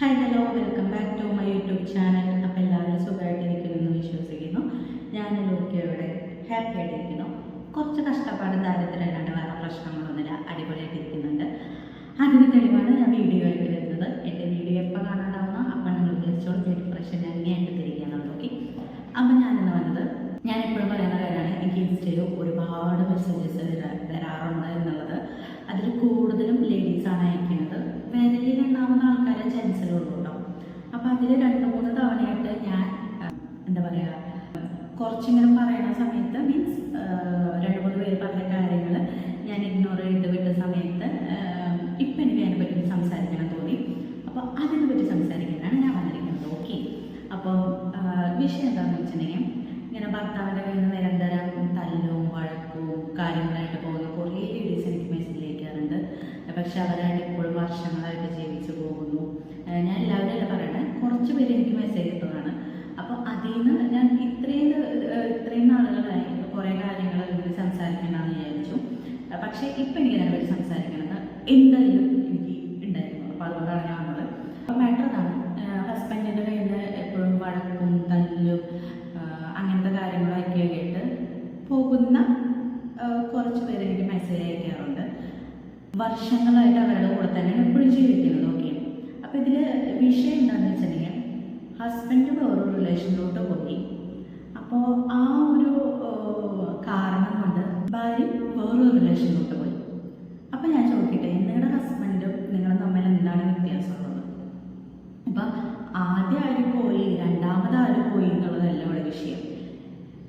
Hi hello welcome back to my YouTube channel അപ്പോൾ എല്ലാവരും സുഖമായിട്ടിരിക്കുന്നു എന്ന് വിശ്വസിക്കുന്നു. ഞാൻ ഇവിടെ ഹാപ്പി ആയിട്ടിരിക്കുന്നു. കുറച്ച് കഷ്ടപ്പാട് ദാരിദ്ര്യം വേറെ പ്രശ്നങ്ങളൊന്നുമില്ല. അടിപൊളിയായിട്ട് ഇരിക്കുന്നുണ്ട് അതിന് തെളിവാണ് ഞാൻ വീഡിയോ ആയിട്ട് വരുന്നത്. എന്റെ വീഡിയോ എപ്പോൾ കാണാണ്ടാവുന്ന അപ്പം നിങ്ങൾ വിചാരിച്ചോളൂ ഡിപ്രഷൻ അങ്ങനെയായിട്ട് തിരികെയാണ് നോക്കി. അപ്പം ഞാനിന്ന് വന്നത് ഞാൻ എപ്പോഴും പറയുന്ന കാര്യമാണ് എനിക്ക് ഇൻസ്റ്റയിൽ ഒരുപാട് മെസ്സേജസ് വരാറുണ്ട് എന്നുള്ളത്. അതിൽ കൂടുതലും ലേഡീസാണ് അയക്കുന്നത്. വേനലിൽ രണ്ടാമത് ആൾക്കാരെ ജെൻസിലുള്ളൂ കേട്ടോ അപ്പോൾ അതിൽ രണ്ട് മൂന്ന് തവണയായിട്ട് ഞാൻ എന്താ പറയുക കുറച്ചിങ്ങനെ പറയുന്ന സമയത്ത് മീൻസ് രണ്ട് മൂന്ന് പേര് പറഞ്ഞ കാര്യങ്ങൾ ഞാൻ ഇഗ്നോർ ചെയ്ത് വിട്ട സമയത്ത് ഇപ്പം എനിക്ക് അതിനെപ്പറ്റി സംസാരിക്കണം തോന്നി. അപ്പോൾ അതിനെ പറ്റി സംസാരിക്കാനാണ് ഞാൻ വന്നിരിക്കുന്നത്. ഓക്കെ അപ്പോൾ വിഷയം എന്താണെന്ന് വെച്ചിട്ടുണ്ടെങ്കിൽ ഇങ്ങനെ ഭർത്താവിന്റെ കയ്യിൽ നിന്ന് നിരന്തരം തല്ലും വഴക്കും കാര്യങ്ങളായിട്ട് പോകുന്ന കുറേ പക്ഷെ അവരായിട്ട് ഇപ്പോഴും വർഷങ്ങളായിട്ട് ജീവിച്ചു പോകുന്നു. ഞാൻ എല്ലാവരും പറയണേ കുറച്ച് പേര് എനിക്ക് മെസ്സേജ് ഇട്ടതാണ്. അപ്പോൾ അതിൽ നിന്ന് ഞാൻ ഇത്രയും ഇത്രയും നാളുകളായി കുറേ കാര്യങ്ങൾ ഇതിൽ സംസാരിക്കണമെന്ന് വിചാരിച്ചു. പക്ഷേ ഇപ്പം എനിക്ക് അതിനെപ്പറ്റി സംസാരിക്കണം എന്തായാലും എനിക്ക് ഉണ്ടായിരുന്നു അപ്പോൾ അതുകൊണ്ടാണ് ഞാൻ വന്നത് അപ്പോൾ മാറ്റർ ഇതാണ് ഹസ്ബൻഡിന്റെ കയ്യിൽ നിന്ന് എപ്പോഴും വഴക്കും തല്ലും ആഹ് അങ്ങനത്തെ കാര്യങ്ങളൊക്കെ ആയിട്ട് പോകുന്ന ആഹ് കുറച്ച് പേര് എനിക്ക് മെസ്സേജ് അയക്കാറുണ്ട് വർഷങ്ങളായിട്ട് അവരുടെ കൂടെ തന്നെയാണ് എപ്പോഴും ജീവിക്കുന്നത് ഓക്കെ അപ്പോൾ ഇതിൽ വിഷയം എന്താണെന്ന് വെച്ചിട്ടുണ്ടെങ്കിൽ ഹസ്ബൻഡ് വേറൊരു റിലേഷനിലോട്ട് പോയി അപ്പോൾ ആ ഒരു കാരണം കൊണ്ട് ഭാര്യ വേറൊരു റിലേഷനിലോട്ട് പോയി. അപ്പോൾ ഞാൻ ചോദിക്കട്ടെ നിങ്ങളുടെ ഹസ്ബൻഡും നിങ്ങളും തമ്മിൽ എന്താണ് വ്യത്യാസമുള്ളത് അപ്പം ആദ്യം ആര് പോയി രണ്ടാമത് ആര് പോയി എന്നുള്ളതല്ല ഇവിടെ വിഷയം.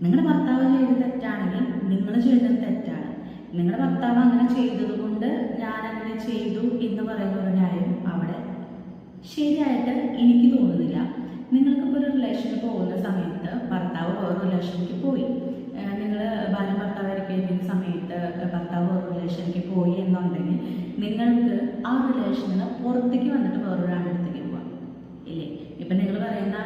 നിങ്ങളുടെ ഭർത്താവ് ചെയ്ത തെറ്റാണെങ്കിൽ നിങ്ങൾ ചെയ്തത് തെറ്റാണ്. നിങ്ങളുടെ ഭർത്താവ് അങ്ങനെ ചെയ്തത് കൊണ്ട് ഞാൻ അങ്ങനെ ചെയ്തു എന്ന് പറയുന്ന ഒരു ന്യായം അവിടെ. ശരിയായിട്ട് എനിക്ക് തോന്നുന്നില്ല. നിങ്ങൾക്കിപ്പോൾ ഒരു റിലേഷന് പോകുന്ന സമയത്ത് ഭർത്താവ് വേറെ റിലേഷനിലേക്ക് പോയി. നിങ്ങൾ ഭാര്യ ഭർത്താവായിരിക്കുന്ന സമയത്ത് ഭർത്താവ് വേറെ റിലേഷനിലേക്ക് പോയി എന്നുണ്ടെങ്കിൽ നിങ്ങൾക്ക് ആ റിലേഷനിൽ നിന്ന് പുറത്തേക്ക് വന്നിട്ട് വേറൊരാളുടെ അടുത്തേക്ക് പോവാം. ഇല്ലേ? ഇപ്പം നിങ്ങൾ പറയുന്ന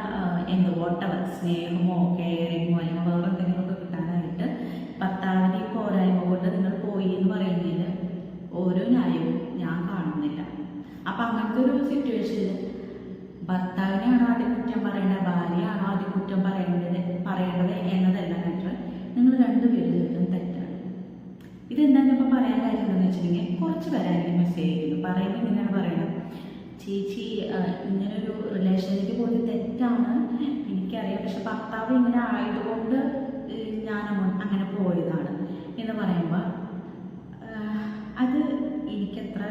എന്ത് വോട്ടവർ സ്നേഹമോ കെയറിങ്ങോ അല്ലെങ്കിൽ വേറെ എന്തെങ്കിലുമൊക്കെ കിട്ടാനായിട്ട് ഭർത്താവിന്റെ ഈ പോരായ്മ കൊണ്ട് നിങ്ങൾ പോയി എന്ന് പറയുന്നതിന് ഓരോ ന്യായവും ഞാൻ കാണുന്നില്ല അപ്പം അങ്ങനത്തെ ഒരു സിറ്റുവേഷനിൽ ഭർത്താവിനെയാണോ ആദ്യം കുറ്റം പറയേണ്ടത് ഭാര്യയാണോ ആദ്യം കുറ്റം പറയേണ്ടത് പറയേണ്ടത് എന്നതല്ല മാറ്റർ നിങ്ങൾ രണ്ടുപേരും ചെയ്തതും തെറ്റാണ് ഇതെന്താണ് ഇപ്പോൾ പറയാൻ കാര്യം എന്താണെന്ന് വെച്ചിട്ടുണ്ടെങ്കിൽ കുറച്ച് പേരെ എനിക്ക് മെസ്സേജ് ചെയ്യുന്നു പറയുമ്പോൾ ഇങ്ങനെയാണ് പറയണത് ചേച്ചി ഇങ്ങനൊരു റിലേഷനിലേക്ക് പോയത് തെറ്റാണ്. എനിക്കറിയാം. പക്ഷെ ഭർത്താവ് ഇങ്ങനെ ആയതുകൊണ്ട് ഞാൻ അങ്ങനെ പോയതാണ് എന്ന് പറയുമ്പോൾ അത് എനിക്കത്ര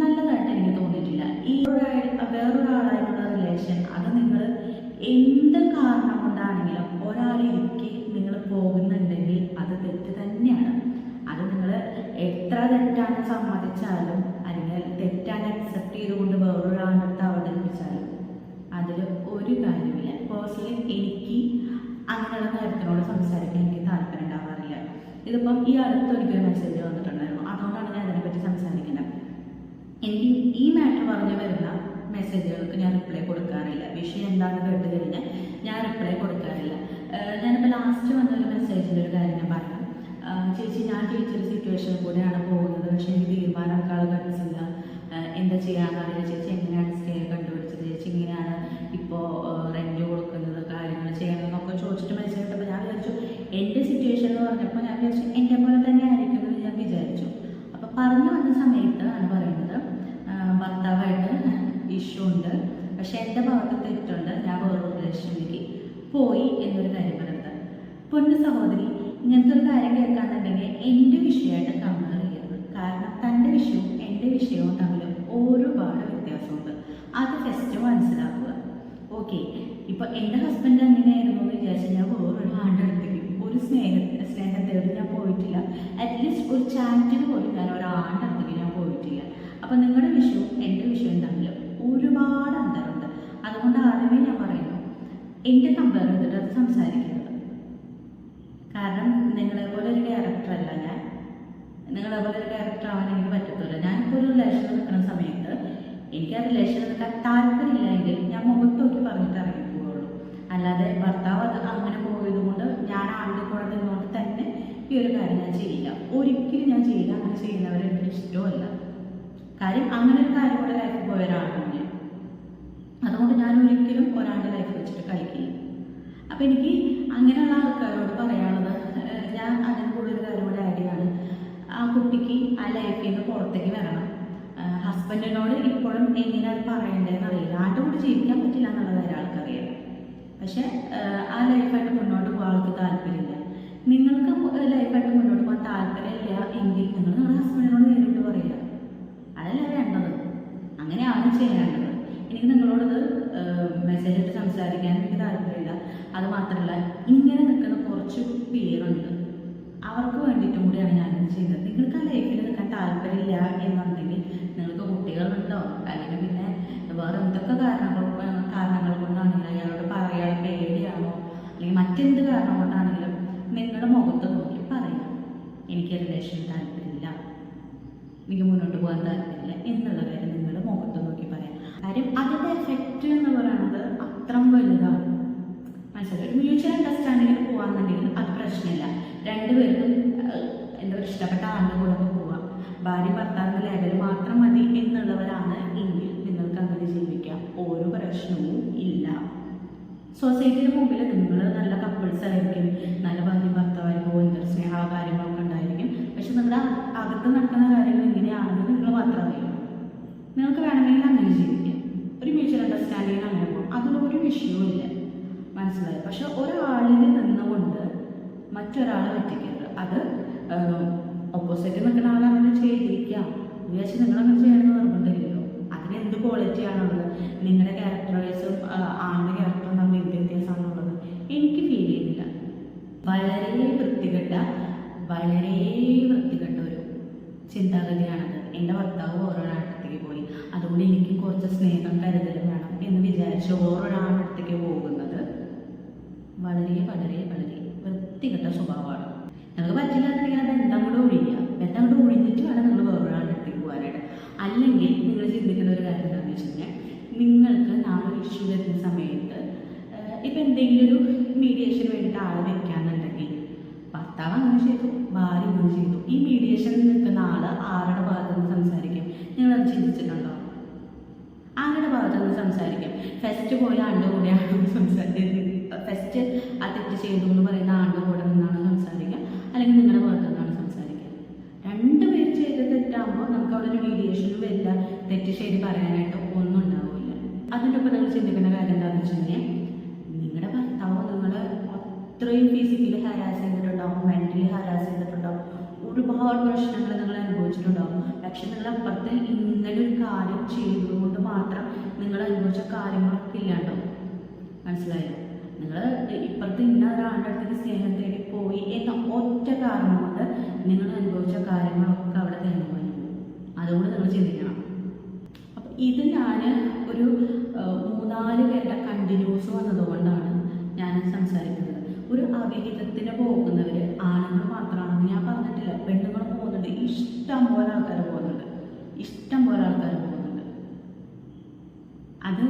നല്ലതായിട്ട് എനിക്ക് തോന്നിയിട്ടില്ല. ഈ വേറൊരാളായിട്ടുള്ള റിലേഷൻ അത് നിങ്ങൾ എന്ത് കാരണം കൊണ്ടാണെങ്കിലും ഒരാളിലേക്ക് നിങ്ങൾ പോകുന്നുണ്ടെങ്കിൽ അത് തെറ്റ് തന്നെയാണ്. അത് നിങ്ങൾ എത്ര തെറ്റാണ് സമ്മതിച്ചാലും അല്ലെങ്കിൽ തെറ്റാണ് അക്സെപ്റ്റ് ചെയ്തുകൊണ്ട് വേറൊരാളടുത്ത് അവതരിപ്പിച്ചാലും അതിൽ ഒരു കാര്യമില്ല പേഴ്സണലി എനിക്ക് അങ്ങനെയുള്ള കാര്യത്തിനോട് സംസാരിക്കാൻ എനിക്ക് താല്പര്യം ഉണ്ടാവാറില്ല. ഇതിപ്പം ഈ അടുത്ത് ഒരിക്കൽ മെസ്സേജ് വന്നിട്ടുണ്ടായിരുന്നു. അതുകൊണ്ടാണ് ഞാൻ അതിനെപ്പറ്റി സംസാരിക്കുന്നത്. എനിക്ക് ഈ മാറ്റർ പറഞ്ഞു വരുന്ന മെസ്സേജുകൾക്ക് ഞാൻ റിപ്ലൈ കൊടുക്കാറില്ല. വിഷയം എന്താണെന്ന് കേട്ട് കഴിഞ്ഞാൽ ഞാൻ റിപ്ലൈ കൊടുക്കാറില്ല. ഞാനിപ്പോൾ ലാസ്റ്റ് വന്ന ഒരു മെസ്സേജിന്റെ ഒരു കാര്യം ഞാൻ പറയാം ചേച്ചി ഞാൻ ടീച്ചർ സിറ്റുവേഷനിൽ കൂടെയാണ് പോകുന്നത്. പക്ഷേ എനിക്ക് തീരുമാനം ആഹ് എന്താ ചെയ്യാന്നറിയില്ല ചേച്ചി എങ്ങനെയാണ് സ്റ്റേ കണ്ടുപിടിച്ചത്? ചേച്ചി ഇങ്ങനെയാണ് ഇപ്പോൾ റെന്റ് കൊടുക്കുന്നത് കാര്യങ്ങൾ ചെയ്യണമെന്നൊക്കെ ചോദിച്ചിട്ട് മെസ്സേജ് ഇട്ടപ്പോൾ ഞാൻ വിചാരിച്ചു എന്റെ സിറ്റുവേഷൻ എന്ന് പറഞ്ഞപ്പോൾ ഞാൻ വിചാരിച്ചു എന്റെ പോലെ തന്നെ ആയിരിക്കും എന്ന് ഞാൻ വിചാരിച്ചു. അപ്പോൾ പറഞ്ഞു വന്ന സമയത്ത് ആണ് പറയുന്നത് ഭർത്താവായിട്ട് ഇഷ്യൂ ഉണ്ട്. പക്ഷേ എന്റെ ഭാഗത്ത് തെറ്റുണ്ട്. ഞാൻ വേറൊരു റിലേഷനിലേക്ക് പോയി എന്നൊരു കാര്യം പറയുന്നത്. പൊന്നു സഹോദരി ഇങ്ങനത്തെ ഒരു കാര്യം കേൾക്കാന്നുണ്ടെങ്കിൽ എന്റെ വിഷയമായിട്ട് കമ്പയർ ചെയ്യരുത്. കാരണം തന്റെ വിഷയവും എന്റെ വിഷയവും തമ്മിൽ ഒരുപാട് വ്യത്യാസമുണ്ട്. അത് ഫസ്റ്റ് മനസ്സിലാക്കുക. ഓക്കെ ഇപ്പൊ എന്റെ ഹസ്ബൻഡ് അങ്ങനെയായിരുന്നു എന്ന് വിചാരിച്ചാൽ ഞാൻ വേറൊരു ആണ്ടെടുത്തേക്കും ഒരു സ്നേഹ സ്നേഹത്തോട് ഞാൻ പോയിട്ടില്ല. അറ്റ്ലീസ്റ്റ് ഒരു ചാറ്റിന് പോലും ഞാൻ ഒരാണ്ടെടുത്തേക്ക് ഞാൻ പോയിട്ടില്ല. അപ്പോൾ നിങ്ങളുടെ വിഷയവും എന്റെ വിഷയവും തമ്മിൽ ഒരുപാട് അന്തരമുണ്ട്. അതുകൊണ്ട് ആദ്യമേ ഞാൻ പറയുന്നു എന്റെ കമ്പയർ ചെയ്തിട്ട് അത് സംസാരിക്കുന്നത് കാരണം നിങ്ങളെ പോലെ ഒരു ഡയറക്ടറല്ല ഞാൻ. നിങ്ങളെ പോലെ ഒരു ക്യാരക്ടർ ആവാൻ എനിക്ക് പറ്റത്തില്ല. ഞാനിപ്പോൾ ഒരു റിലേഷൻ നിൽക്കുന്ന സമയത്ത് എനിക്ക് ആ റിലേഷൻ നിൽക്കാൻ താല്പര്യമില്ല എങ്കിൽ ഞാൻ മുഖത്ത് നോക്കി പറഞ്ഞിട്ട് ഇറങ്ങി പോവുള്ളൂ അല്ലാതെ ഭർത്താവ് അത് അങ്ങനെ പോയത് കൊണ്ട് ഞാൻ ആളുടെ കൂടെ നിന്നുകൊണ്ട് തന്നെ ഈ ഒരു കാര്യം ഞാൻ ചെയ്യില്ല. ഒരിക്കലും ഞാൻ ചെയ്യില്ല അങ്ങനെ ചെയ്യുന്നവരെ എനിക്ക് ഇഷ്ടമല്ല. കാര്യം അങ്ങനെ ഒരു കാര്യം കൂടെ ലൈഫിൽ പോയ ഒരാളാണ് ഞാൻ. അതുകൊണ്ട് ഞാൻ ഒരിക്കലും ഒരാളുടെ ലൈഫ് വെച്ചിട്ട് കഴിക്കില്ല അപ്പം എനിക്ക് അങ്ങനെയുള്ള ആൾക്കാരോട് പറയാനുള്ളത് ഞാൻ അതിന് കൂടുതൽ കാര്യം കൂടെ ആഡ് ചെയ്യാണ് ആ കുട്ടിക്ക് ആ ലൈഫിൽ നിന്ന് പുറത്തേക്ക് വരണം. ഹസ്ബൻഡിനോട് ഇപ്പോഴും എങ്ങനെ അത് പറയണ്ടേന്ന് അറിയില്ല. ആരുടെ കൂടെ ജീവിക്കാൻ പറ്റില്ല എന്നുള്ളത് ഒരാൾക്കറിയാം. പക്ഷെ ആ ലൈഫായിട്ട് മുന്നോട്ട് പോകാൻ ആൾക്ക് താല്പര്യമില്ല. നിങ്ങൾക്ക് ലൈഫായിട്ട് മുന്നോട്ട് പോകാൻ താല്പര്യമില്ല എങ്കിൽ നിങ്ങൾ നിങ്ങളുടെ ഹസ്ബൻഡിനോട് നേരിട്ട് പറയുക. അതല്ല വേണ്ടത്. അങ്ങനെയാണ് ചെയ്യേണ്ടത്. എനിക്ക് നിങ്ങളോടത് മെസ്സേജ് ഇട്ട് സംസാരിക്കാൻ എനിക്ക് താല്പര്യമില്ല. അത് മാത്രമല്ല ഇങ്ങനെ നിൽക്കുന്ന കുറച്ച് പേരുണ്ട് അവർക്ക് കൂടിയാണ് ഞാനിത് ചെയ്യുന്നത്. നിങ്ങൾക്ക് ആ ലൈഫിൽ നിൽക്കാൻ താല്പര്യമില്ല എന്നുണ്ടെങ്കിൽ നിങ്ങൾക്ക് കുട്ടികളുണ്ടോ? അല്ലെങ്കിൽ പിന്നെ വേറെ എന്തൊക്കെ കാരണങ്ങൾ കാരണങ്ങൾ കൊണ്ടാണെങ്കിലും അയാളോട് പറയാൻ പേടിയാണോ? അല്ലെങ്കിൽ മറ്റെന്ത് കാരണം കൊണ്ടാണെങ്കിലും നിങ്ങളുടെ മുഖത്ത് നോക്കി പറയാം. എനിക്ക് റിലേഷൻ താല്പര്യമില്ല. എനിക്ക് മുന്നോട്ട് പോകാൻ താല്പര്യമില്ല എന്നുള്ള കാര്യം നിങ്ങളുടെ മുഖത്ത് നോക്കി പറയാം. കാര്യം അതിന്റെ എഫക്റ്റ് എന്ന് പറയുന്നത് അത്രയും വലുതാണ്. മനസ്സിലായി? മ്യൂച്വൽ അണ്ടർസ്റ്റാൻഡിങ്ങിൽ പോകാന്നുണ്ടെങ്കിൽ അത് പ്രശ്നമില്ല. രണ്ടുപേർക്കും പറയുക ഇഷ്ടപ്പെട്ട ആളുടെ കൂടെ പോവാം. ഭാര്യ ഭർത്താവിന്റെ ലെവൽ മാത്രം മതി എന്നുള്ളവരാണ് എങ്കിൽ നിങ്ങൾക്ക് അങ്ങനെ ജീവിക്കാം. ഒരു പ്രശ്നവും ഇല്ല. സൊസൈറ്റിയുടെ മുമ്പിൽ നിങ്ങൾ നല്ല കപ്പിൾസ് ആയിരിക്കും. നല്ല ഭാര്യ ഭർത്താവായിരിക്കും എന്തൊരു സ്നേഹ കാര്യങ്ങളൊക്കെ ഉണ്ടായിരിക്കും. പക്ഷെ നിങ്ങളുടെ അകത്ത് നടക്കുന്ന കാര്യങ്ങൾ എങ്ങനെയാണെന്ന് നിങ്ങൾ മാത്രം നിങ്ങൾക്ക് വേണമെങ്കിൽ അങ്ങനെ ജീവിക്കാം. ഒരു മ്യൂച്വൽ അണ്ടർസ്റ്റാൻഡിങ്ങിന് അങ്ങനെ പോകും അതിലൊരു വിഷയവും ഇല്ല. മനസ്സിലായി? പക്ഷെ ഒരാളിൽ നിന്നുകൊണ്ട് മറ്റൊരാളെ പറ്റിക്കരുത്. അത് ഓപ്പോസിറ്റ് നിൽക്കുന്ന ആൾ അങ്ങനെ ചെയ്തിരിക്കാം വിചാരിച്ച് നിങ്ങൾ അങ്ങനെ ചെയ്യണമെന്ന് നിർബന്ധമില്ലല്ലോ ക്വാളിറ്റി ആണുള്ളത് നിങ്ങളുടെ ക്യാരക്ടർ വൈസും ആളുടെ ക്യാരക്ടറും തമ്മിൽ എന്ത് വ്യത്യാസമാണുള്ളത് എനിക്ക് ഫീൽ ചെയ്യുന്നില്ല. വളരെ വൃത്തികെട്ട വളരെ വൃത്തികെട്ട ഒരു ചിന്താഗതിയാണത്. എന്റെ ഭർത്താവ് ഓരോരാട്ടത്തേക്ക് പോയി. അതുകൊണ്ട് എനിക്കും കുറച്ച് സ്നേഹം കരുതലും വേണം എന്ന് വിചാരിച്ച് ഓരോരാട്ടത്തേക്ക് പോകുന്നത് വളരെ വളരെ വളരെ വൃത്തികെട്ട സ്വഭാവമാണ്. നിങ്ങൾക്ക് പറ്റില്ലാന്നുണ്ടെങ്കിൽ ആ ബന്ധം കൂടെ ഒഴിയുക ബന്ധം കൂടെ ഒഴിഞ്ഞിട്ട് വേണം നിങ്ങൾ വേറൊരാളുടെ അടുത്തേക്ക് പോകാനായിട്ട്. അല്ലെങ്കിൽ നിങ്ങൾ ചിന്തിക്കുന്ന ഒരു കാര്യം എന്താണെന്ന് വെച്ച് കഴിഞ്ഞാൽ നിങ്ങൾക്ക് നാളെ ഇഷ്യൂ വരുന്ന സമയത്ത് ഇപ്പം എന്തെങ്കിലും ഒരു മീഡിയേഷൻ വേണ്ടിയിട്ട് ആളെ വെക്കാന്നുണ്ടെങ്കിൽ ഭർത്താവ് അങ്ങനെ ചെയ്തു ഭാര്യ അങ്ങനെ ചെയ്തു. ഈ മീഡിയേഷനിൽ നിൽക്കുന്ന ആൾ ആരുടെ ഭാഗത്ത് നിന്ന് സംസാരിക്കും നിങ്ങളത് ചിന്തിച്ചിട്ടുണ്ടോ? ആരുടെ ഭാഗത്ത് നിന്ന് സംസാരിക്കും? ഫെസ്റ്റ് പോയ ആളുടെ കൂടെയാണ് സംസാരിക്കുന്നത്? ഫസ്റ്റ് ആ തെറ്റ് ചെയ്തു എന്ന് പറയുന്ന ആളുടെ കൂടെ നിന്നാണ് സംസാരിക്കുക? അല്ലെങ്കിൽ നിങ്ങളുടെ ഭാഗത്തുനിന്നാണ് സംസാരിക്കുക രണ്ടുപേരും ചെയ്ത് തെറ്റാകുമ്പോൾ നമുക്ക് അവിടെ ഒരു മീഡിയേഷനും വരില്ല. തെറ്റ് ശരി പറയാനായിട്ട് ഒന്നും ഉണ്ടാവില്ല. അതിന്റെ ഒപ്പം നിങ്ങൾ ചിന്തിക്കേണ്ട കാര്യം എന്താണെന്ന് വെച്ച് കഴിഞ്ഞാൽ നിങ്ങളുടെ ഭർത്താവ് നിങ്ങൾ അത്രയും ഫിസിക്കലി ഹരാസ് ചെയ്തിട്ടുണ്ടാവും മെന്റലി ഹരാസ് ചെയ്തിട്ടുണ്ടാവും. ഒരുപാട് പ്രശ്നങ്ങൾ നിങ്ങൾ അനുഭവിച്ചിട്ടുണ്ടാവും. പക്ഷെ നിങ്ങൾ അപ്പുറത്ത് ഇങ്ങനെ ഒരു കാര്യം ചെയ്തുകൊണ്ട് മാത്രം നിങ്ങൾ അനുഭവിച്ച കാര്യങ്ങളൊക്കെ ഇല്ലാണ്ടാവും. മനസ്സിലായോ? നിങ്ങൾ ഇപ്പുറത്ത് ഇന്ന ഒരാളുടെ അടുത്തേക്ക് സ്നേഹം തേടി പോയി എന്ന ഒറ്റ കാരണം കൊണ്ട് നിങ്ങൾ അനുഭവിച്ച കാര്യങ്ങളൊക്കെ അവിടെ തേങ്ങി പോയി. അതുകൊണ്ട് നിങ്ങൾ ചിന്തിക്കണം. അപ്പം ഇത് ഞാൻ ഒരു മൂന്നാൽ പേരുടെ കണ്ടിന്യൂസ് വന്നതുകൊണ്ടാണ് ഞാൻ സംസാരിക്കുന്നത്. ഒരു അവിഹിതത്തിന് പോകുന്നവർ ആണുങ്ങൾ മാത്രമാണെന്ന് ഞാൻ പറഞ്ഞിട്ടില്ല. പെണ്ണുങ്ങൾ പോകുന്നുണ്ട്. ഇഷ്ടം പോലെ ആൾക്കാർ പോകുന്നുണ്ട്. ഇഷ്ടം പോലെ ആൾക്കാർ പോകുന്നുണ്ട്. അത്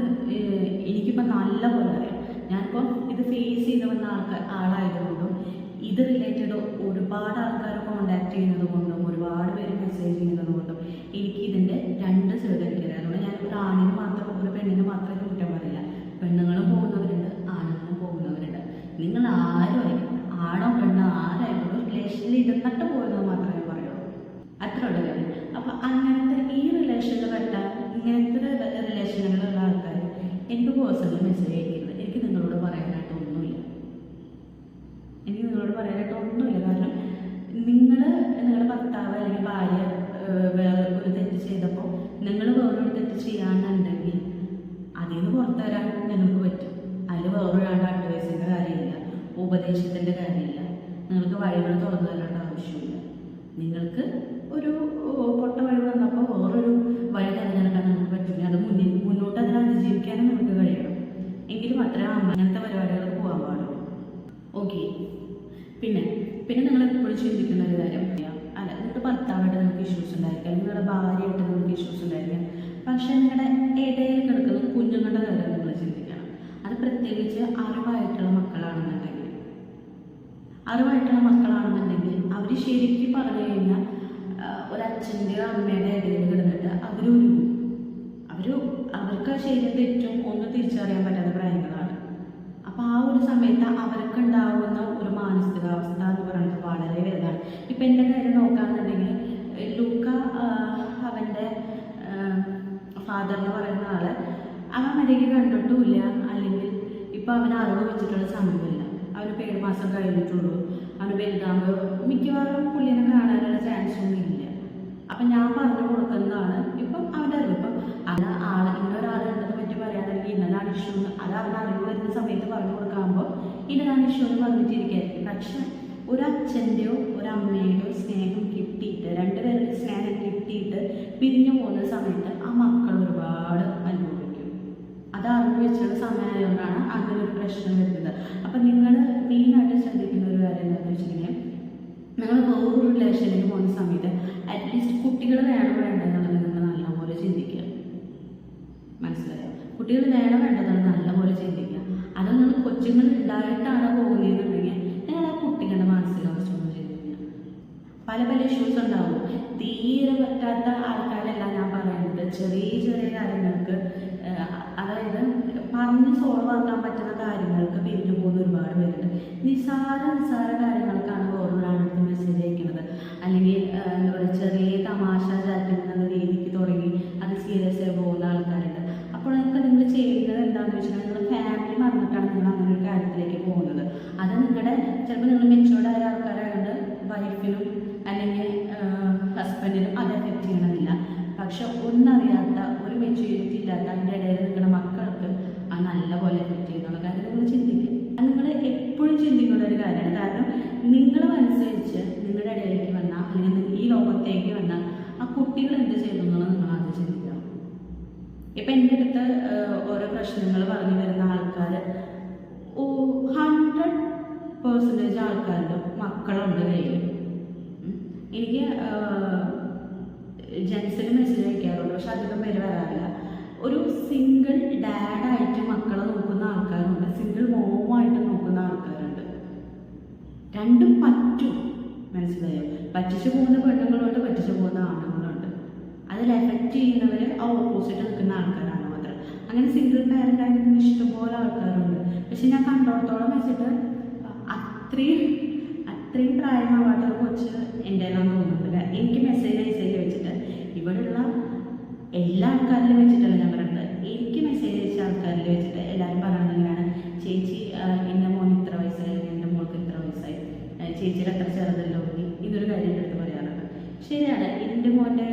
എനിക്കിപ്പോൾ നല്ല പോലെ അറിയാം. ഞാനിപ്പോൾ ഇത് ഫേസ് ചെയ്ത് വന്ന ആൾക്കാർ ആളായതുകൊണ്ടും ഇത് റിലേറ്റഡ് ഒരുപാട് ആൾക്കാർ കോണ്ടാക്ട് ചെയ്യുന്നത് കൊണ്ടും ഒരുപാട് പേര് മെസ്സേജ് ചെയ്യുന്നത് കൊണ്ടും എനിക്ക് ഇതിന്റെ രണ്ട് സൈഡ് എനിക്കറിയാം അതുകൊണ്ട് ഞാൻ ഒരു ആണിന് മാത്രം ഒരു പെണ്ണിന് മാത്രം ഇത് കുറ്റം പറയില്ല. പെണ്ണുങ്ങളും പോകുന്നവരുണ്ട് ആണുങ്ങളും പോകുന്നവരുണ്ട് നിങ്ങൾ ആരും ആയിരിക്കും ആണോ പെണ്ണോ ആരായിക്കോട്ടെ റിലേഷനിൽ ഇരുന്നിട്ട് പോകുന്നത് മാത്രമേ പറയുള്ളൂ അത്ര ഉള്ള കാര്യം അപ്പം അങ്ങനത്തെ ഈ റിലേഷനിൽ പെട്ട ഇങ്ങനത്തെ റിലേഷനുകളുള്ള ആൾക്കാർ എനിക്ക് പേഴ്സണലി മെസ്സേജ് അയക്കരുത് എനിക്ക് നിങ്ങളോട് പറയാനായിട്ട് ഒന്നുമില്ല എനിക്ക് നിങ്ങളോട് പറയാനായിട്ട് ഒന്നുമില്ല കാരണം നിങ്ങൾ നിങ്ങളുടെ ഭർത്താവ് അല്ലെങ്കിൽ ഭാര്യ ഏഹ്, വേറെ ഒരു തെറ്റ് ചെയ്തപ്പോൾ നിങ്ങൾ വേറൊരു തെറ്റ് ചെയ്യാന്നുണ്ടെങ്കിൽ അതിൽ നിന്ന് പുറത്തു വരാൻ നിങ്ങൾക്ക് പറ്റും അതിൽ വേറൊരാളുടെ അഡ്വൈസിന്റെ കാര്യമില്ല ഉപദേശത്തിന്റെ കാര്യമില്ല. നിങ്ങൾക്ക് വഴികൾ തുറന്നു തരേണ്ട ആവശ്യമില്ല. നിങ്ങൾക്ക് ഒരു പൊട്ട വഴി വന്നപ്പോൾ വേറൊരു വഴി തിരഞ്ഞെടുക്കാൻ നിങ്ങൾക്ക് പറ്റില്ല. അത് മുന്നിൽ മുന്നോട്ട് അതിനെ അതിജീവിക്കാനും നമുക്ക് കഴിയണം. എങ്കിലും അത്ര അങ്ങനത്തെ പരിപാടികൾക്ക് പോകാൻ പാടുള്ളൂ. ഓക്കെ പിന്നെ പിന്നെ നിങ്ങൾ എപ്പോഴും ചിന്തിക്കുന്ന ഒരു കാര്യം അല്ല നിങ്ങളുടെ ഭർത്താവായിട്ട് നിങ്ങൾക്ക് ഇഷ്യൂസ് ഉണ്ടായിരിക്കാം. അല്ലെങ്കിൽ നിങ്ങളുടെ ഭാര്യയായിട്ട് നിങ്ങൾക്ക് ഇഷ്യൂസ് ഉണ്ടായിരിക്കാം. പക്ഷേ നിങ്ങളുടെ ഇടയിൽ കിടക്കുന്ന കുഞ്ഞുങ്ങളുടെ കാര്യം നിങ്ങൾ ചിന്തിക്കണം. അത് പ്രത്യേകിച്ച് മക്കളാണെന്നുണ്ടെങ്കിൽ അറിവായിട്ടുള്ള മക്കളാണെന്നുണ്ടെങ്കിൽ അവർ ശരിക്കും പറഞ്ഞു കഴിഞ്ഞാൽ ഒരച്ഛന്റെയോ അമ്മയുടെ ഇടയിൽ കിടന്നിട്ട് അവരൊരു അവർ അവർക്ക് ആ ശരീരം തെറ്റും ഒന്നും തിരിച്ചറിയാൻ പറ്റാത്ത പ്രായങ്ങളാണ്. അപ്പോൾ ആ ഒരു സമയത്ത് അവർക്ക് ഉണ്ടാകുന്ന ഒരു മാനസികാവസ്ഥ എന്ന് പറയുന്നത് വളരെ വലുതാണ്. ഇപ്പം എന്റെ കാര്യം നോക്കുകയാണെന്നുണ്ടെങ്കിൽ ലൂക്ക അവന്റെ ഫാദർ എന്ന് പറയുന്ന ആൾ അവൻ മരിക്ക് കണ്ടിട്ടുമില്ല അല്ലെങ്കിൽ ഇപ്പം അവൻ അറിവ് വെച്ചിട്ടുള്ള സമയമില്ല. അവന് ഏഴ് മാസം കഴിഞ്ഞിട്ടുള്ളൂ. അവന് വലുതാകുമ്പോൾ മിക്കവാറും പുള്ളിനെ കാണാനുള്ള ചാൻസ് ഒന്നും ഇല്ല. അപ്പം ഞാൻ പറഞ്ഞു കൊടുക്കുന്നതാണ് ഇപ്പം അവന്റെ അറിവ്. ഇപ്പം അത് ആൾ ഇന്നൊരാളുണ്ടെന്ന് പറ്റി പറയുകയാണെങ്കിൽ ഇന്നതാണ് ഇഷ്യൂ അത് അവൻ അറിവ് വരുന്ന സമയത്ത് പറഞ്ഞു കൊടുക്കാകുമ്പോൾ ഇന്നതാണ് ഇഷ്യൂ എന്ന് പറഞ്ഞിട്ടിരിക്കുകയായിരിക്കും പക്ഷെ ഒരു അച്ഛന്റെയോ ഒരു സ്നേഹം കിട്ടിയിട്ട് രണ്ടുപേരുടെ സ്നേഹം കിട്ടിയിട്ട് പിരിഞ്ഞു പോകുന്ന സമയത്ത് ആ മക്കൾ ഒരുപാട് അനുഭവിക്കും. അത് അറിവ് വെച്ചുള്ള സമയമായതുകൊണ്ടാണ് അങ്ങനെ ഒരു പ്രശ്നം വരുന്നത്. അപ്പം നിങ്ങൾ മെയിനായിട്ട് ശ്രദ്ധിക്കുന്ന ഒരു കാര്യം എന്താണെന്ന് വെച്ചിട്ടുണ്ടെങ്കിൽ നിങ്ങൾ വേറൊരു റിലേഷനിലേക്ക് പോകുന്ന സമയത്ത് അറ്റ്ലീസ്റ്റ് കുട്ടികൾ വേണം വേണ്ടെന്നുള്ളത് നിങ്ങൾ നല്ലപോലെ ചിന്തിക്കുക. മനസ്സിലായോ? കുട്ടികൾ വേണം വേണ്ടതാണ് നല്ലപോലെ ചിന്തിക്കുക. അത് നിങ്ങൾ കൊച്ചുങ്ങൾ ഉണ്ടായിട്ടാണ് പോകുന്നതെന്നുണ്ടെങ്കിൽ നിങ്ങൾ ആ കുട്ടികളുടെ മാനസികാവസ്ഥ ഒന്ന് ചിന്തിക്കുക. പല പല ഇഷ്യൂസ് ഉണ്ടാവും. തീരെ പറ്റാത്ത ആൾക്കാരെല്ലാം ഞാൻ പറയുന്നത്. ചെറിയ ചെറിയ കാര്യങ്ങൾക്ക് അതായത് പറഞ്ഞ് സോൾവ് ആക്കാൻ പറ്റുന്ന കാര്യങ്ങൾക്ക് പിരിഞ്ഞു പോകുന്ന ഒരുപാട് പേരുണ്ട്. നിസാര നിസാര കാര്യങ്ങൾക്കാണ് വേറൊരാൾക്ക് മെസ്സേജ് അയക്കുന്നത്. അല്ലെങ്കിൽ എന്താ പറയുക ചെറിയ തമാശ ചാറ്റിംഗ് എന്ന രീതിക്ക് തുടങ്ങി അത് സീരിയസ് ആയി പോകുന്ന ആൾക്കാരുണ്ട്. അപ്പോൾ നിങ്ങൾക്ക് നിങ്ങൾ ചെയ്യുന്നത് എന്താണെന്ന് വെച്ചാൽ നിങ്ങൾ ഫാമിലി മറന്നിട്ടാണ് നിങ്ങൾ അങ്ങനെ ഒരു കാര്യത്തിലേക്ക് പോകുന്നത്. അത് നിങ്ങളുടെ ചിലപ്പോൾ നിങ്ങൾ മെച്ചുവേർഡ് ആയ ആൾക്കാരായതുകൊണ്ട് വൈഫിനും അല്ലെങ്കിൽ ഹസ്ബൻഡിനും അത് എഫക്റ്റ് ചെയ്യണമെന്നില്ല പക്ഷെ ഒന്നറിയാത്ത ഒരു മെച്യൂരിറ്റി ഇല്ലാത്ത അതിന്റെ ഇടയിൽ നിൽക്കുന്ന മക്കൾക്ക് അത് നല്ലപോലെ എന്നുള്ള കാര്യം നിങ്ങൾ ചിന്തിക്കും. നിങ്ങൾ എപ്പോഴും ചിന്തിക്കേണ്ട ഒരു കാര്യമാണ്. കാരണം നിങ്ങൾ മനസ്സരിച്ച് നിങ്ങളുടെ ഇടയിലേക്ക് വന്ന അല്ലെങ്കിൽ ഈ ലോകത്തേക്ക് വന്ന ആ കുട്ടികൾ എന്ത് ചെയ്തു എന്നുള്ളത് നിങ്ങൾ ആദ്യം ചിന്തിക്കണം. ഇപ്പം എന്റെ അടുത്ത് ഓരോ പ്രശ്നങ്ങൾ പറഞ്ഞു വരുന്ന ആൾക്കാർ ഓ ഹൺഡ്രഡ് പേഴ്സന്റേജ് ആൾക്കാരുടെ മക്കളുണ്ട് കയ്യിൽ എനിക്ക് ജെൻസിന് മെസ്സേജ് അയക്കാറുണ്ട്. പക്ഷെ അധികം പേര് വരാറില്ല. ഒരു സിംഗിൾ ഡാഡായിട്ട് മക്കളെ നോക്കുന്ന ആൾക്കാരുണ്ട്. സിംഗിൾ മോമായിട്ട് നോക്കുന്ന ആൾക്കാരുണ്ട്. രണ്ടും പറ്റും. മനസ്സിലായോ? പറ്റിച്ചു പോകുന്ന പെണ്ണുങ്ങളുണ്ട് പറ്റിച്ചു പോകുന്ന ആണുങ്ങളുണ്ട്. അതിൽ എഫക്റ്റ് ചെയ്യുന്നവർ ആ ഓപ്പോസിറ്റ് നിൽക്കുന്ന ആൾക്കാരാണ് മാത്രം. അങ്ങനെ സിംഗിൾ പാരന്റ് ആയി നിൽക്കുന്ന ഇഷ്ടംപോലെ ആൾക്കാരുണ്ട്. പക്ഷെ ഞാൻ കണ്ടോടത്തോളം വെച്ചിട്ട് അത്രയും അത്രയും പ്രായമാവാത്ത ഒരു കൊച്ച് എന്റെ തോന്നുന്നുണ്ട്. എനിക്ക് മെസ്സേജ് അയച്ചു വെച്ചിട്ട് ഇവിടെയുള്ള എല്ലാ ആൾക്കാരിലും വെച്ചിട്ടല്ല ഞാൻ പറയുന്നത്. എനിക്ക് മെസ്സേജ് അയച്ച ആൾക്കാരിൽ വെച്ചിട്ട് എല്ലാവരും പറയുന്നത് ചേച്ചി എന്റെ മോൻ ഇത്ര വയസ്സായി എന്റെ മോൾക്ക് ഇത്ര വയസ്സായി. ചേച്ചിയുടെ അത്ര ചെറുതല്ലോ ഇതൊരു കാര്യം എന്റെ അടുത്ത് പറയാറുണ്ട്. ശരിയാണ്. എന്റെ മോന്റെ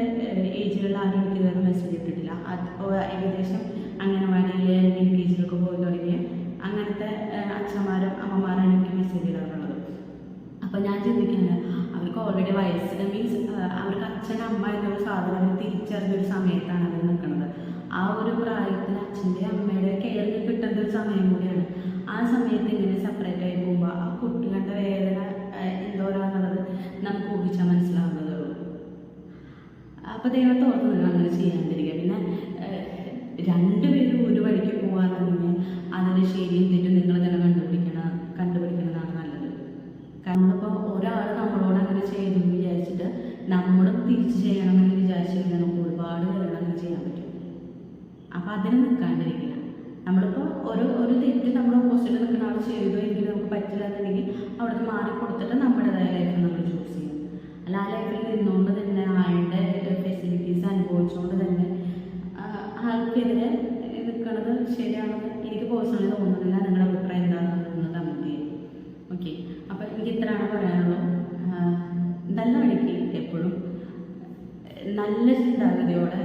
ഏജിലുള്ള ആരും എനിക്ക് ഇതുവരെ മെസ്സേജ് ഇട്ടിട്ടില്ല. അത് ഏകദേശം അംഗനവാടിയിൽ എൽ കെ ജിയിലൊക്കെ പോയി തുടങ്ങിയ അങ്ങനത്തെ അച്ഛന്മാരും അമ്മമാരും എനിക്ക് മെസ്സേജ് ഇടാറുള്ളത്. അപ്പോൾ ഞാൻ ചിന്തിക്കുന്നത് അവർക്ക് ഓൾറെഡി വയസ്സിന് മീൻസ് അവർക്ക് അച്ഛൻ അമ്മ എന്നൊരു സാധനം തിരിച്ചറിഞ്ഞൊരു സമയത്താണ് അവർ നിൽക്കുന്നത്. ആ ഒരു പ്രായത്തിൽ അച്ഛന്റെ അമ്മയുടെ കെയറിന് കിട്ടേണ്ട ഒരു സമയം കൂടിയാണ്. ആ സമയത്ത് ഇങ്ങനെ സെപ്പറേറ്റ് ആയി പോകുമ്പോൾ ആ കുട്ടികളുടെ വേദന എന്തോരാന്നുള്ളത് നമുക്ക് ഊഹിച്ചാൽ മനസ്സിലാവുന്നതേ ഉള്ളൂ അപ്പോൾ ദൈവത്തോർത്ത് അങ്ങനെ ചെയ്യാണ്ടിരിക്കുക പിന്നെ രണ്ടുപേരും വഴിക്ക് പോകാന്നുണ്ടെങ്കിൽ അതിന് ശരിയും തെറ്റും നിങ്ങൾ തന്നെ കണ്ടുപിടിക്കണ കണ്ടുപിടിക്കുന്നതാണ് നല്ലത് കാരണം നമ്മളിപ്പോൾ ഒരാൾ നമ്മളോട് അങ്ങനെ ചെയ്തു എന്ന് വിചാരിച്ചിട്ട് നമ്മളും തിരിച്ച് ചെയ്യണമെന്ന് വിചാരിച്ചു കഴിഞ്ഞാൽ നമുക്ക് ഒരുപാട് പേരോട് അങ്ങനെ ചെയ്യാൻ പറ്റും അപ്പം അതിന് നിൽക്കാണ്ടിരിക്കുക നമ്മളിപ്പോൾ ഒരു ഒരു തെറ്റ് നമ്മുടെ ആൾ ചെയ്തു എങ്കിൽ നമുക്ക് പറ്റില്ല എന്നുണ്ടെങ്കിൽ അവിടെ നിന്ന് മാറി കൊടുത്തിട്ട് നമ്മുടേതായ ലൈഫ് നമ്മൾ ചൂസ് ചെയ്യും. അല്ല ആ ലൈഫിൽ നിന്നുകൊണ്ട് തന്നെ ആളുടെ ഫെസിലിറ്റീസ് അനുഭവിച്ചുകൊണ്ട് തന്നെ ആൾക്കെതിരെ നിൽക്കുന്നത് ശരിയാണെന്ന് എനിക്ക് പേഴ്സണലി തോന്നുന്നില്ല. നിങ്ങളുടെ അഭിപ്രായം എന്താണെന്ന് കമന്റ് ചെയ്യും. ഓക്കെ അപ്പം എനിക്ക് ഇത്രയാണ് പറയാനുള്ളൂ. നല്ല വഴിക്ക് എപ്പോഴും നല്ല ചിന്താഗതിയോടെ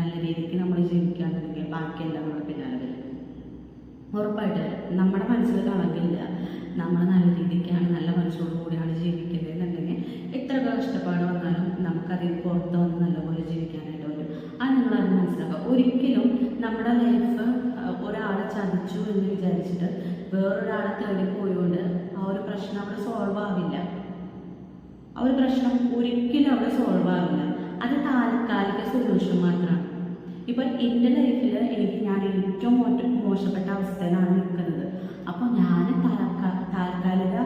നല്ല രീതിക്ക് നമ്മൾ ജീവിക്കുകയാണെന്നുണ്ടെങ്കിൽ ബാക്കിയെല്ലാം നമ്മുടെ പിന്നാലെ ഉറപ്പായിട്ട് വരും. നമ്മുടെ മനസ്സിൽ കളങ്കില്ല നമ്മൾ നല്ല രീതിക്കാണ് നല്ല മനസ്സോടു കൂടിയാണ് ജീവിക്കുന്നത് എന്നുണ്ടെങ്കിൽ എത്ര കഷ്ടപ്പാട് വന്നാലും നമുക്കതിൽ പുറത്ത് വന്ന് നല്ലപോലെ ജീവിക്കാനായിട്ട് വരും അത് നിങ്ങളത് മനസ്സിലാക്കുക ഒരിക്കലും നമ്മുടെ ലൈഫ് ഒരാളെ ചതിച്ചു എന്ന് വിചാരിച്ചിട്ട് വേറൊരാളെ തേടി പോയോണ്ട് ആ ഒരു പ്രശ്നം അവിടെ സോൾവ് ആവില്ല. ആ ഒരു പ്രശ്നം ഒരിക്കലും അവിടെ സോൾവ് ആവില്ല. അത് താൽക്കാലിക സൊല്യൂഷൻ മാത്രമാണ് ഇപ്പം എന്റെ എനിക്ക് ഞാൻ ഏറ്റവും മോശ മോശപ്പെട്ട അവസ്ഥയിലാണ് നിൽക്കുന്നത്. അപ്പോൾ ഞാൻ താൽക്കാ- താൽക്കാലിക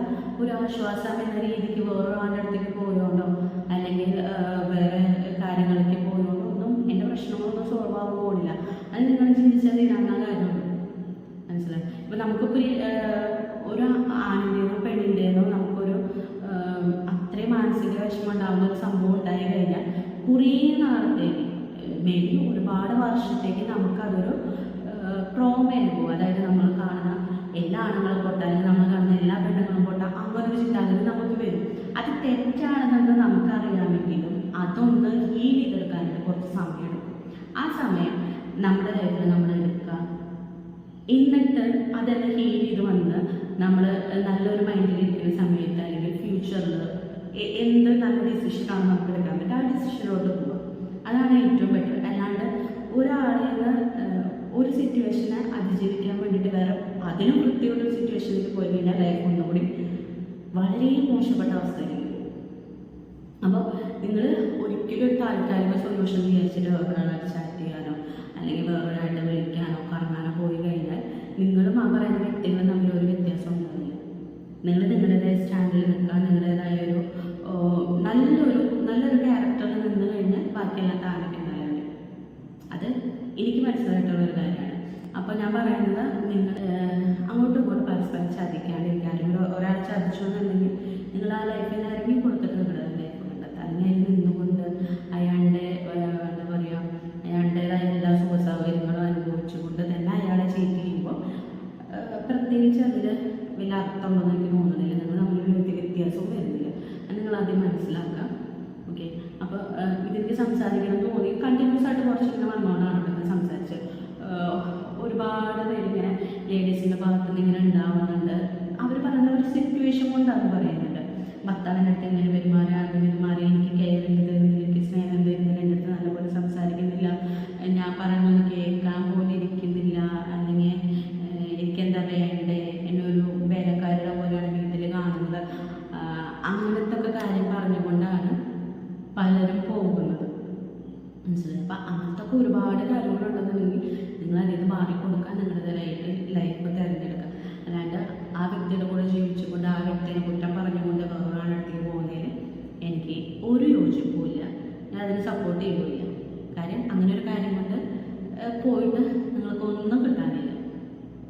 ഒരു ആശ്വാസം എന്ന രീതിക്ക് വേറൊരാളുടെ അടുത്തേക്ക് പോയോണ്ടോ? അല്ലെങ്കിൽ വേറെ കാര്യങ്ങളിലേക്ക് പോയോണ്ടോ? ഒന്നും എന്റെ പ്രശ്നങ്ങളൊന്നും സോൾവ് ആവാൻ പോകുന്നില്ല അത് നിങ്ങൾ ചിന്തിച്ചാൽ തീരാവുന്ന കാര്യമാണ് മനസ്സിലായി? ഇപ്പൊ നമുക്കിപ്പോൾ ഒരു ആണിന്റെയോ പെണ്ണിന്റെയോ നമുക്കൊരു അത്രയും മാനസിക വിഷമം ഉണ്ടാകുന്ന ഒരു സംഭവം ഉണ്ടായി കഴിഞ്ഞാൽ കുറേ നാളത്തേക്ക് മേ ബി ഒരുപാട് വർഷത്തേക്ക് നമുക്കതൊരു ട്രോമയാകും അതായത് നമ്മൾ കാണുന്ന എല്ലാ ആണുങ്ങളും പൊട്ടാലും നമ്മൾ കാണുന്ന എല്ലാ പെണ്ണുങ്ങളും പൊട്ട അങ്ങനെ ഒരു ചിന്താഗതി നമുക്ക് വരും. അത് തെറ്റാണെന്നത് നമുക്കറിയാമെങ്കിലും അതൊന്ന് ഹീൽ ചെയ്തെടുക്കാനായിട്ട് കുറച്ച് സമയമെടുക്കും ആ സമയം നമ്മുടെ ലൈഫിൽ നമ്മൾ എടുക്കുക. എന്നിട്ട് അതെല്ലാം ഹീൽ ചെയ്ത് വന്ന് നമ്മൾ നല്ലൊരു മൈൻഡിൽ ഇരിക്കുന്ന സമയത്ത് അല്ലെങ്കിൽ ഫ്യൂച്ചറിൽ എന്ത് നല്ല ഡിസിഷനാണ് നമുക്ക് എടുക്കാൻ പറ്റുക ആ ഡിസിഷനിലോട്ട് പോവുക അതാണ് ഏറ്റവും ബെറ്റർ ഒരാളിൽ ഒരു സിറ്റുവേഷനെ അതിജീവിക്കാൻ വേണ്ടിയിട്ട് വേറെ അതിനും വൃത്തിയുള്ള സിറ്റുവേഷനിലേക്ക് പോയി കഴിഞ്ഞാൽ ലൈഫ് ഒന്നുകൂടി വളരെ മോശപ്പെട്ട അവസ്ഥയിലേക്ക് പോകും അപ്പോൾ നിങ്ങൾ ഒരിക്കലും ഒരു താൽക്കാലിക സൊല്യൂഷൻ വിചാരിച്ചിട്ട് വേറൊരാളെ ചാറ്റ് ചെയ്യാനോ അല്ലെങ്കിൽ വേറൊരാളുടെ വിളിക്കാനോ കറങ്ങാനോ പോയി കഴിഞ്ഞാൽ നിങ്ങളും അവർ പറയുന്ന വ്യക്തികളും തമ്മിൽ ഒരു വ്യത്യാസം ഉണ്ടാവില്ല. നിങ്ങൾ നിങ്ങളുടേതായ സ്റ്റാൻഡിൽ നിൽക്കുക നിങ്ങളുടേതായ ഒരു നല്ലൊരു നല്ലൊരു ക്യാരക്ടറിൽ നിന്ന് കഴിഞ്ഞാൽ ബാക്കിയെല്ലാം അത് എനിക്ക് മനസ്സിലായിട്ടുള്ള ഒരു കാര്യമാണ്. അപ്പോൾ ഞാൻ പറയുന്നത് നിങ്ങൾ അങ്ങോട്ടും ഇങ്ങോട്ടും പരസ്പരം ചതിക്കാണ്ടിരിക്കാൻ ഒരാൾ ചതിച്ചു എന്നുണ്ടെങ്കിൽ നിങ്ങൾ ആ ലൈഫിൽ നിന്ന് ഇറങ്ങി കൊടുത്തിട്ട് നിങ്ങളുടെ ലൈഫ് കണ്ടെത്തുക അല്ലെങ്കിൽ നിന്നുകൊണ്ട് അയാളുടെ ഏഹ്, എന്താ പറയുക അയാളുടേതായ എല്ലാ സുഖ സൗകര്യങ്ങളും അനുഭവിച്ചുകൊണ്ട് തന്നെ അയാളെ ചീറ്റ് ചെയ്യുമ്പോൾ ഏഹ്, പ്രത്യേകിച്ച് അതിൽ വലിയ അർത്ഥമുണ്ടെന്ന് എനിക്ക് തോന്നുന്നില്ല നിങ്ങൾ തമ്മിലൊരു വ്യക്തി വ്യത്യാസവും വരുന്നില്ല അത് നിങ്ങൾ ആദ്യം മനസ്സിലാക്കുക ഓക്കെ അപ്പോൾ ഇതെനിക്ക് സംസാരിക്കണം എന്ന് തോന്നി കണ്ടിന്യൂസ് ആയിട്ട് കുറച്ച് ഇങ്ങനെ വന്നോണ്ടാണ് കേട്ടോ ഇത് സംസാരിച്ചത് ഏഹ് ഒരുപാട് പേര് ഇങ്ങനെ ലേഡീസിന്റെ ഭാഗത്ത് നിന്ന് ഇങ്ങനെ ഉണ്ടാവുന്നുണ്ട് അവർ പറയുന്ന ഒരു സിറ്റുവേഷൻ കൊണ്ടാണ് പറയുന്നുണ്ട് ഭർത്താവിന്റെ അടുത്ത് ഇങ്ങനെ പെരുമാറി അത് പെരുമാറി എനിക്ക് കെയർ തരുന്നില്ല എനിക്ക് സ്നേഹം തരുന്നില്ല എന്റെ അടുത്ത് നല്ലപോലെ സംസാരിക്കുന്നില്ല ഏഹ് ഞാൻ പറയുന്നത് കേൾക്കാൻ പോലും ഇരിക്കുന്നില്ല അല്ലെങ്കിൽ ഏഹ് എനിക്കെന്താ വേണ്ടേ എന്നെ ഒരു വേലക്കാരുടെ പോലെയാണ് വീട്ടിൽ കാണുന്നത് ആഹ് അങ്ങനത്തെ ഒക്കെ കാര്യം പറഞ്ഞുകൊണ്ടാണ് പലരും പോകുന്നത് മനസ്സിലായി അപ്പം അങ്ങനത്തെ ഒക്കെ ഒരുപാട് കാര്യങ്ങളുണ്ടെന്നുണ്ടെങ്കിൽ നിങ്ങൾ അതിൽ നിന്ന് മാറിക്കൊടുക്കാൻ നിങ്ങളുടേതായിട്ട് ലൈഫ് തിരഞ്ഞെടുക്കുക അല്ലാണ്ട് ആ വ്യക്തിയുടെ കൂടെ ജീവിച്ചുകൊണ്ട് ആ വ്യക്തിയെ കുറ്റം പറഞ്ഞുകൊണ്ട് വേറൊരാളടുത്തേക്ക് പോകുന്നതിൽ എനിക്ക് ഒരു യോജിപ്പുമില്ല ഞാൻ അതിന് സപ്പോർട്ട് ചെയ്യുകയില്ല കാര്യം അങ്ങനെ ഒരു കാര്യം കൊണ്ട് ഏഹ്, പോയിട്ട് നിങ്ങൾക്ക് ഒന്നും കിട്ടാനില്ല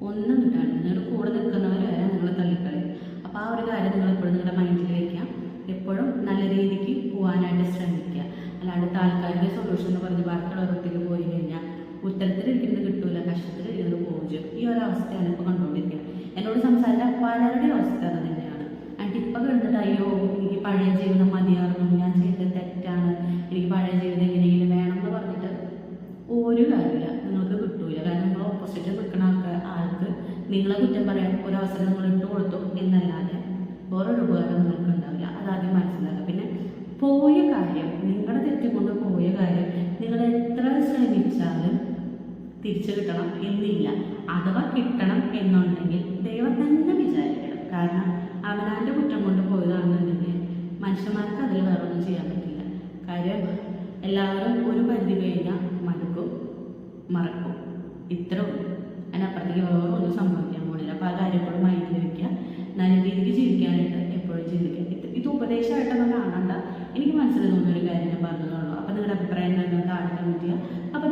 ഒന്നും കിട്ടാനില്ല നിങ്ങളുടെ കൂടെ നിൽക്കുന്നവർ വരെ നിങ്ങൾ തള്ളിക്കളയും അപ്പോൾ ആ ഒരു കാര്യം നിങ്ങൾ എപ്പോഴും നിങ്ങളുടെ മൈൻഡിൽ വയ്ക്കാം എപ്പോഴും നല്ല രീതിക്ക് പോകാനായിട്ട് ശ്രമിക്കുക അല്ലാണ്ട് താൽക്കാലിക സൊല്യൂഷൻ എന്ന് പറഞ്ഞ് ബാക്കിയുള്ളവർക്ക് പോയി കഴിഞ്ഞാൽ ഉത്തരത്തിലിരിക്കുന്നത് കിട്ടൂല കഷ്ടത്തിലിരിക്കുന്നത് പോകും ചെയ്യും തിരിച്ചു കിട്ടണം എന്നില്ല. അഥവാ കിട്ടണം എന്നുണ്ടെങ്കിൽ ദൈവം തന്നെ വിചാരിക്കണം. കാരണം അവനാന്റെ കുറ്റം കൊണ്ട് പോയതാണെന്നുണ്ടെങ്കിൽ മനുഷ്യന്മാർക്ക് അതിൽ വേറൊന്നും ചെയ്യാൻ പറ്റില്ല. കാര്യം എല്ലാവരും ഒരു പരിധി കഴിഞ്ഞാൽ മടുക്കും മറക്കും. ഇത്ര അതിനപ്പുറത്തേക്ക് വേറെ ഒന്നും സംഭവിക്കാൻ പോകുന്നില്ല. അപ്പോൾ ആ കാര്യങ്ങളും എപ്പോഴും മൈൻഡിൽ വയ്ക്കുക നല്ല രീതിക്ക് ജീവിക്കാനായിട്ട് എപ്പോഴും ചിന്തിക്കുക. ഇത് ഉപദേശമായിട്ടൊന്നും കാണണ്ട. എനിക്ക് മനസ്സിൽ തോന്നിയ ഒരു കാര്യം ഞാൻ പറഞ്ഞതുള്ളൂ. അപ്പോൾ നിങ്ങളുടെ അഭിപ്രായം തന്നെ താഴെ ചെയ്യുക. അപ്പോൾ